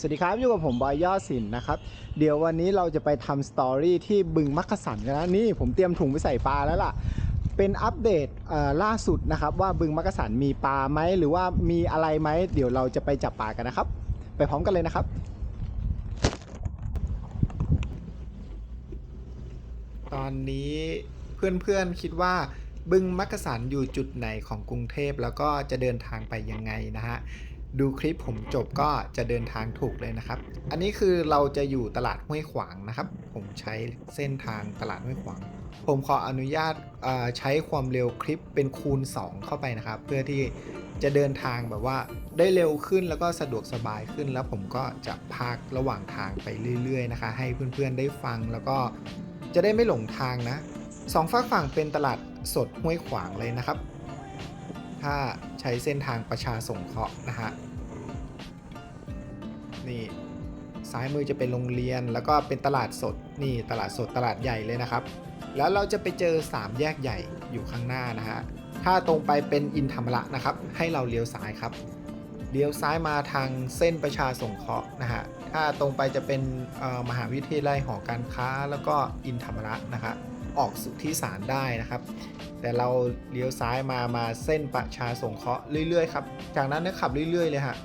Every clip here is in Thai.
สวัสดีครับอยู่กับผมบอยยอดศิลป์นะครับเดี๋ยววันนี้เราจะไปทำสตอรี่ที่บึงมักกะสันกันนะนี่ผมเตรียมถุงไปใส่ปลาแล้วล่ะ เป็นอัปเดตล่าสุดนะครับว่าบึงมักกะสันมีปลาไหมหรือว่ามีอะไรไหมเดี๋ยวเราจะไปจับปลากันนะครับ ไปพร้อมกันเลยนะครับ ตอนนี้เพื่อนๆคิดว่าบึงมักกะสันอยู่จุดไหนของกรุงเทพแล้วก็จะเดินทางไปยังไงนะฮะ ดูคลิปผมจบก็จะเดินทางถูกเลยนะครับ อันนี้คือเราจะอยู่ตลาดห้วยขวางนะครับ ผมใช้เส้นทางตลาดห้วยขวาง ผมขออนุญาตใช้ความเร็วคลิปเป็นคูณ 2 เข้าไปนะครับ เพื่อที่จะเดินทางแบบว่าได้เร็วขึ้นแล้วก็สะดวกสบายขึ้น แล้วผมก็จะพากระหว่างทางไปเรื่อยๆนะคะ ให้เพื่อนๆได้ฟังแล้วก็จะได้ไม่หลงทางนะสองฝากฝั่งเป็นตลาดสดห้วยขวางเลยนะครับ ถ้าใช้เส้นทางประชาสงเคราะห์นะฮะนี่ซ้ายมือจะเป็นโรงเรียนแล้วก็เป็นตลาดสดนี่ตลาดสดตลาดใหญ่เลยนะครับ แล้วเราจะไปเจอ 3 แยกใหญ่อยู่ข้างหน้านะฮะถ้าตรงไปเป็นอินธรรมระนะครับ ให้เราเลี้ยวซ้ายครับเลี้ยวซ้ายมาทางเส้นประชาสงเคราะห์นะฮะถ้าตรงไปจะเป็นมหาวิทยาลัยหอการค้าแล้วก็อินธรรมระนะฮะ ออกสุทธิสารได้นะครับ แต่เราเลี้ยวซ้ายมามาเส้นประชาสงเคราะห์เรื่อยๆครับจากนั้นเนี่ยขับเรื่อยๆเลยฮะ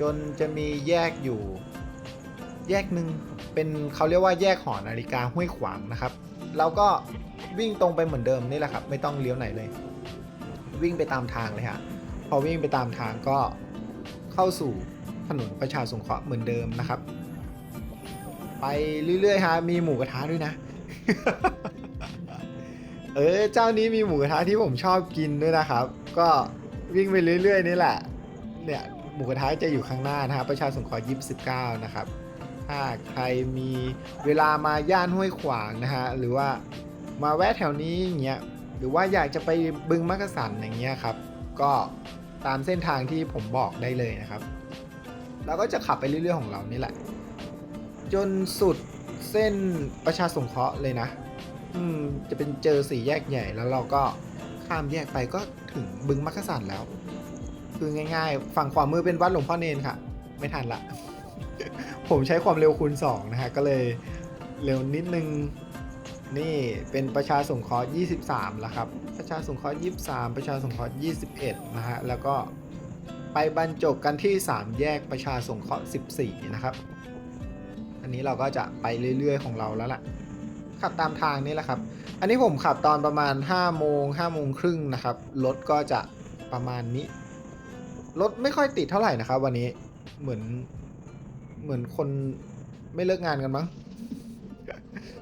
จนจะมีแยกอยู่ แยกหนึ่งเป็นเขาเรียกว่าแยกหอนาฬิกาห้วยขวางนะครับเราก็วิ่งตรงไปเหมือนเดิมนี่แหละครับ ไม่ต้องเลี้ยวไหนเลย วิ่งไปตามทางเลยฮะพอวิ่งไปตามทางก็เข้าสู่ถนนประชาสงเคราะห์เหมือนเดิมนะครับ ไปเรื่อยๆฮะมีหมูกระทะด้วยนะ เออเจ้านี้มีหมูกระทะที่ผมชอบกินด้วยนะครับ ก็วิ่งไปเรื่อยๆนี่แหละ เนี่ยหมูกระทะจะอยู่ข้างหน้านะครับ ประชาสงเคราะห์29 นะครับ ถ้าใครมีเวลามาย่านห้วยขวางนะฮะ หรือว่ามาแวะแถวนี้อย่างเงี้ย หรือว่าอยากจะไปบึงมักกะสันอย่างเงี้ยครับ ก็ตามเส้นทางที่ผมบอกได้เลยนะครับ เราก็จะขับไปเรื่อยๆของเรานี่แหละ จนสุดเส้นประชาสงเคราะห์เลยนะ อืม จะเป็นเจอสี่แยกใหญ่แล้วเราก็ข้ามแยกไปก็ถึงบึงมักกะสันแล้ว คือง่าย ๆ ฝั่งขวามือเป็นวัดหลวงพ่อเนนค่ะ ไม่ทันละ ผมใช้ความเร็วคูณ2นะฮะ ก็เลยเร็วนิดนึง นี่เป็นประชาสงเคราะห์23แล้วครับ ประชาสงเคราะห์23 ประชาสงเคราะห์21 นะฮะ แล้วก็ไปบรรจบกันที่ 3 แยกประชาสงเคราะห์14 นะครับ อันนี้เราก็จะไปเรื่อยๆของเราแล้วล่ะ ขับตามทางนี่แหละครับ อันนี้ผมขับตอนประมาณ5โมง5โมงครึ่งนะครับ รถก็จะประมาณนี้ รถไม่ค่อยติดเท่าไหร่นะครับ วันนี้ เหมือน เหมือนคนไม่เลิกงานกันมั้ง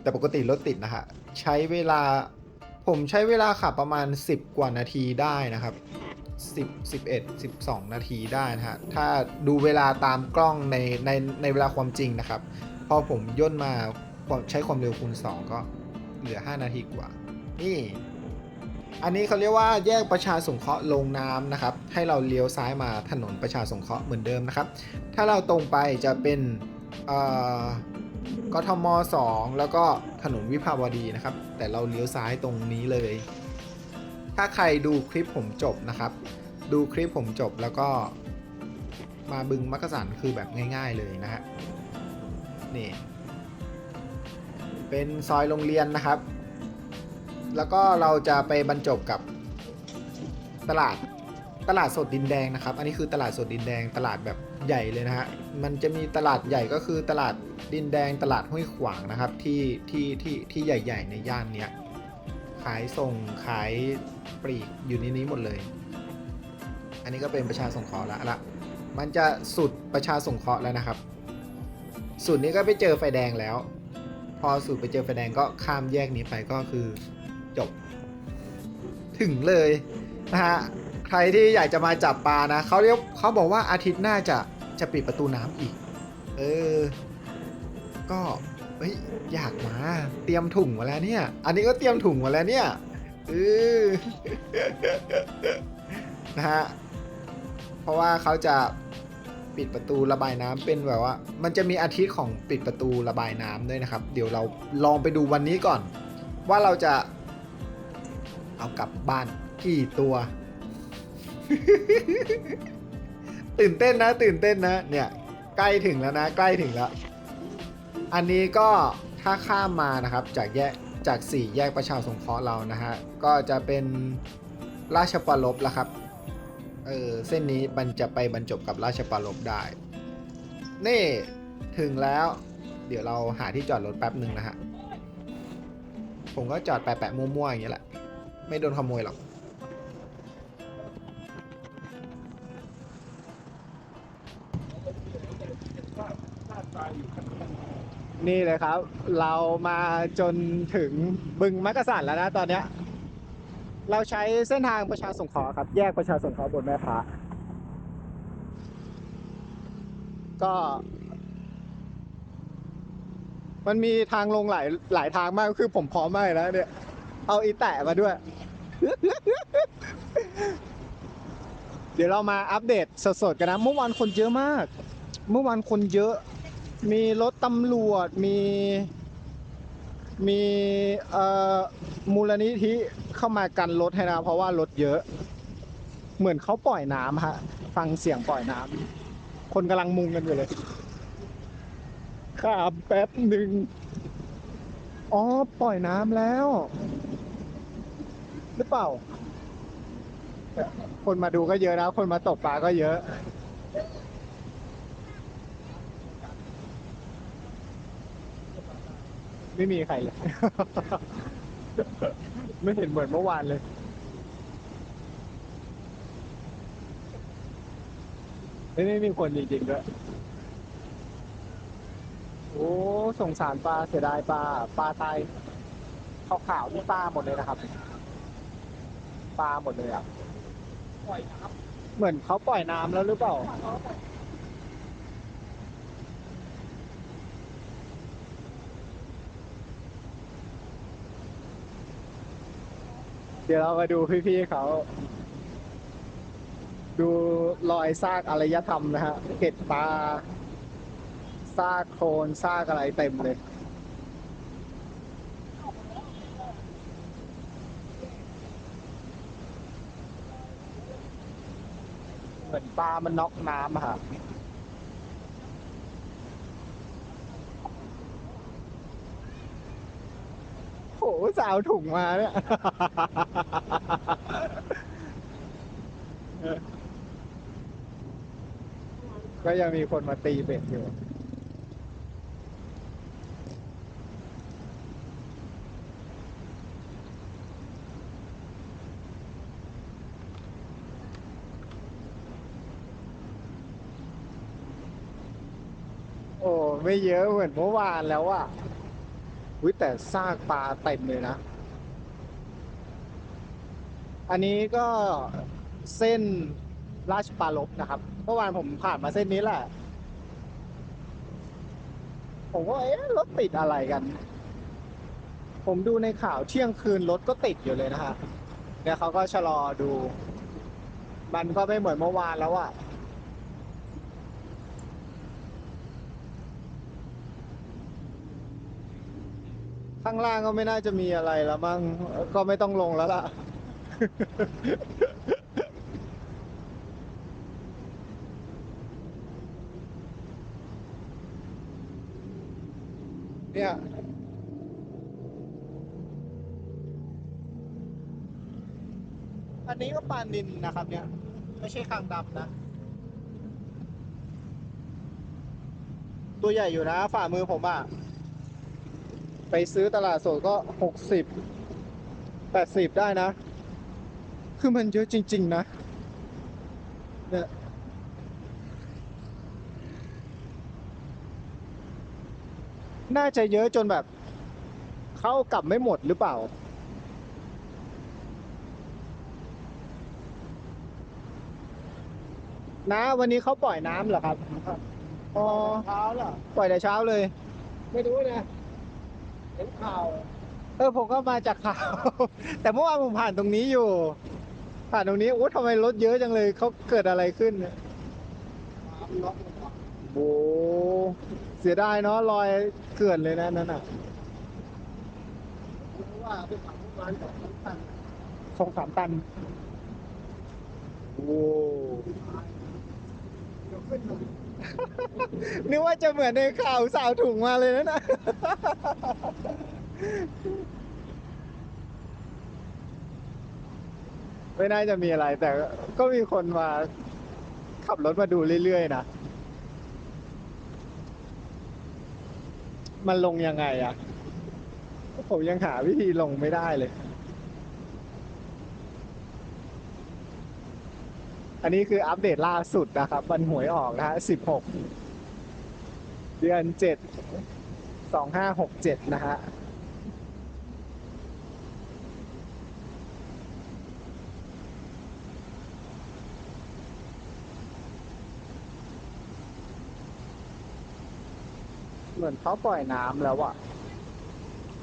แต่ปกติรถติดนะฮะ ใช้เวลา ผมใช้เวลาขับประมาณ 10 กว่านาทีได้นะครับ10 11 12 นาทีได้นะฮะ ถ้าดูเวลาตามกล้องในในในเวลาความจริงนะครับ พอผมย่นมา ใช้ความเร็วคูณ 2 ก็เหลือ 5 นาทีกว่า นี่ อันนี้เขาเรียกว่าแยกประชาสงเคราะห์ลงน้ำนะครับ ให้เราเลี้ยวซ้ายมาถนนประชาสงเคราะห์เหมือนเดิมนะครับ ถ้าเราตรงไปจะเป็นกทม 2 แล้วก็ถนนวิภาวดีนะครับ แต่เราเลี้ยวซ้ายตรงนี้เลย ถ้าใครดูคลิปผมจบนะครับ ดูคลิปผมจบแล้วก็มาบึงมักกะสันคือแบบง่าย ๆเลยนะฮะนี่ เป็นซอยโรงเรียนนะครับ แล้วก็เราจะไปบรรจบกับตลาดตลาดสดดินแดงนะครับ อันนี้คือตลาดสดดินแดงตลาดแบบใหญ่เลยนะฮะ มันจะมีตลาดใหญ่ก็คือตลาดดินแดงตลาดห้วยขวางนะครับที่ที่ที่ที่ใหญ่ ๆ ในย่านเนี้ยขายส่งขายปลีกอยู่ในนี้หมดเลย อันนี้ก็เป็นประชาสงเคราะห์ละละ มันจะสุดประชาสงเคราะห์แล้วนะครับ สุดนี้ก็ไปเจอไฟแดงแล้ว พอสุดไปเจอไฟแดงก็ข้ามแยกนี้ไปก็คือจบ ถึงเลยนะฮะใครที่อยากจะมาจับปลานะเขาเรียกเขาบอกว่าอาทิตย์หน้าจะจะปิดประตูน้ำอีก เออ ก็เฮ้ยอยากมาเตรียมถุงมาแล้วเนี่ย อันนี้ก็เตรียมถุงมาแล้วเนี่ยเออนะฮะเพราะว่าเขาจะ ปิดประตูระบายน้ำเป็นแบบว่า มันจะมีอาทิตย์ของปิดประตูระบายน้ำด้วยนะครับ เดี๋ยวเราลองไปดูวันนี้ก่อน ว่าเราจะ เอากลับบ้านกี่ตัว ตื่นเต้นนะ ตื่นเต้นนะ เนี่ย ใกล้ถึงแล้วนะ ใกล้ถึงแล้ว อันนี้ก็ถ้าข้ามมานะครับ จากแยกจากสี่แยกประชาสงเคราะห์เรานะฮะก็จะเป็นราชปรลบแล้วครับ ออเส้นนี้มันจะไปบรรจบกับราชปรลบได้ นี่ถึงแล้ว เดี๋ยวเราหาที่จอดรถแป๊บหนึ่งนะฮะ ผมก็จอดแปะๆมั่วๆอย่างเงี้ยแหละ ไม่โดนขโมยหรอก นี่เลยครับ เรามาจนถึงบึงมักกะสันแล้วนะตอนเนี้ย เราใช้เส้นทางประชาสงเคราะห์ครับ แยกประชาสงเคราะห์บนแม่พระก็ มันมีทางลงหลายหลายทางมากคือผมพร้อมมากเลยนะเนี่ย เอาอีแตะมาด้วย เดี๋ยวเรามาอัปเดตสดๆกันนะ เมื่อวานคนเยอะมาก เมื่อวานคนเยอะ มีรถตำรวจมีมีมูลนิธิ เข้ามากันรถให้นะเพราะว่ารถเยอะ เหมือนเขาปล่อยน้ำฮะ ฟังเสียงปล่อยน้ำคนกำลังมุงกันอยู่เลยข้ามแป๊บหนึ่งอ๋อ ปล่อยน้ำแล้ว หรือเปล่า คนมาดูก็เยอะนะ คนมาตกปลาก็เยอะ ไม่มีใครเลย ไม่เห็นเหมือนเมื่อวานเลยไม่ไม่มีคนจริงๆด้วย โอ้สงสารปลาเสียดายปลาปลาตายขาวๆนี่ปลาหมดเลยนะครับ ปลาหมดเลยอะ ปล่อยน้เหมือนเขาปล่อยน้ำแล้วหรือเปล่า ดี๋ยวเรามาดูพี่ๆเขา ดูรอยซากอารยธรรมนะฮะเกล็ดปลาซากโคลนซากอะไรเต็มเลยเหมือนปลามันน็อกน้ำอะค รับโหสาวถุงมาเนี่ย ก็ยังมีคนมาตีเบ็ดอยู่ โอ้ ไม่เยอะเหมือนเมื่อวานแล้วอะ วิแต่ซากปลาเต็มเลยนะ อันนี้ก็เส้นราชปราลบนะครับเมื่อวานผมผ่านมาเส้นนี้แหละ ผมก็เอ๊ะรถติดอะไรกัน ผมดูในข่าวเที่ยงคืนรถก็ติดอยู่เลยนะฮะเนี่ยเขาก็ชะลอดู มันก็ไม่เหมือนเมื่อวานแล้วอะ ข้างล่างก็ไม่น่าจะมีอะไรแล้วมั้งก็ไม่ต้องลงแล้วล่ะ เนี่ยอันนี้ก็ปลานินนะครับ เนี่ย ไม่ใช่คางดำนะ ตัวใหญ่อยู่นะฝ่ามือผมอะ ไปซื้อตลาดสดก็หกสิบแปดสิบได้นะ คือมันเยอะจริง ๆ นะเนี่ยน่าจะเยอะจนแบบ เข้ากลับไม่หมดหรือเปล่า นะวันนี้เขาปล่อยน้ำเหรอครับ อ๋อำเช้าล่ะปล่อยแต่เช้าเลย ไม่รู้นะ เห็นข่าว เออผมก็มาจากข่าว แต่เมื่อวานผมผ่านตรงนี้อยู่ ผ่านตรงนี้โอ้ทำไมรถเยอะจังเลยเขาเกิดอะไรขึ้นเนี่ยน้ำล็อกลงมาโอ้เสียดายเนาะรอยเกลื่อนเลยนะนั่นน่ะเพราะว่าไปฝังเมื่อวานสองสามตันสองสามตันโอ้เกือบขึ้นมา นึกว่าจะเหมือนในข่าวสาวถุงมาเลยนะนะไม่น่าจะมีอะไร แต่ก็มีคนมาขับรถมาดูเรื่อยๆนะ มันลงยังไงอะผมยังหาวิธีลงไม่ได้เลย อันนี้คืออัปเดตล่าสุดนะครับวันหวยออกนะฮะ16เดือน7 2567นะฮะเหมือนเขาปล่อยน้ำแล้วอะ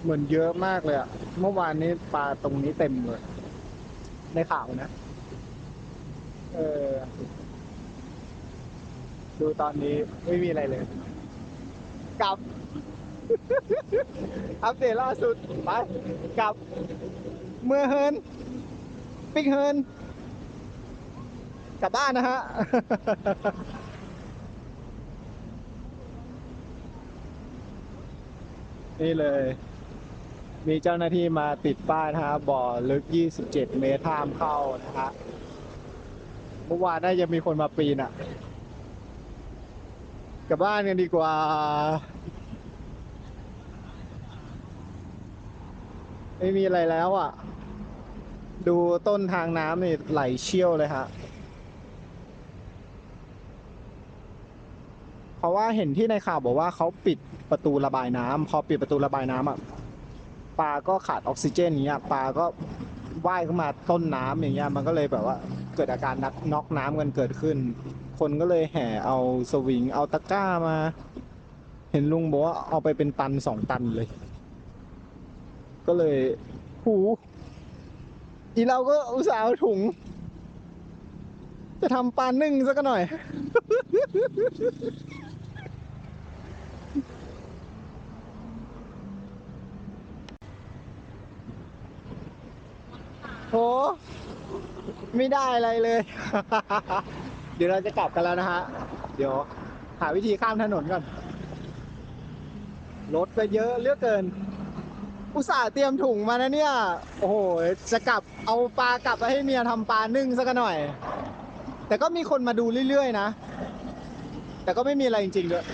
เหมือนเยอะมากเลยอะเมื่อวานนี้ปลาตรงนี้เต็มเลยในข่าวนะ เออ ดูตอนนี้ไม่มีอะไรเลยกลับ อัปเดตล่าสุด ไปกลับ เมื่อเฮิน ปิกเฮิน กลับบ้านนะฮะ นี่เลย มีเจ้าหน้าที่มาติดป้ายนะฮะบ่อลึก 27 เมตรห้ามเข้านะฮะ เมื่อวานน่าจะมีคนมาปีนอะ กลับบ้านกันดีกว่า ไม่มีอะไรแล้วอะ ดูต้นทางน้ำนี่ไหลเชี่ยวเลยฮะ เพราะว่าเห็นที่ในข่าวบอกว่าเขาปิดประตูระบายน้ำพอปิดประตูระบายน้ำอะปลาก็ขาดออกซิเจนอย่างเงี้ยปลาก็ว่ายเข้ามาต้นน้ำอย่างเงี้ยมันก็เลยแบบว่า เกิดอาการนักน็อกน้ำกันเกิดขึ้น คนก็เลยแห่เอาสวิง เอาตะกร้ามา เห็นลุงบอกว่าเอาไปเป็นตันสองตันเลย ก็เลยหูอีเราก็อุตส่าห์เอาถุง จะทำปลานึ่งสักหน่อย โห ไม่ได้อะไรเลย เดี๋ยวเราจะกลับกันแล้วนะฮะ เดี๋ยว หาวิธีข้ามถนนก่อน รถก็เยอะเลือกเกิน อุตส่าห์เตรียมถุงมานะเนี่ย โอ้โห จะกลับเอาปลากลับไปให้เมียทำปลานึ่งสักหน่อย แต่ก็มีคนมาดูเรื่อยๆนะ แต่ก็ไม่มีอะไรจริงๆด้วย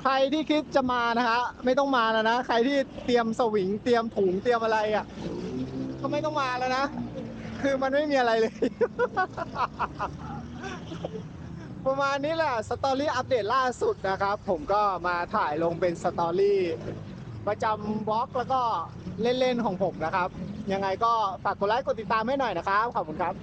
ใครที่คิดจะมานะฮะไม่ต้องมาแล้วนะ ใครที่เตรียมสวิงเตรียมถุงเตรียมอะไรอะก็ไม่ต้องมาแล้วนะ คือมันไม่มีอะไรเลย ประมาณนี้แหละสตอรี่อัปเดตล่าสุดนะครับ ผมก็มาถ่ายลงเป็นสตอรี่ประจำบล็อกแล้วก็เล่นๆของผมนะครับ ยังไงก็ฝากกดไลค์กดติดตามให้หน่อยนะครับ ขอบคุณครับ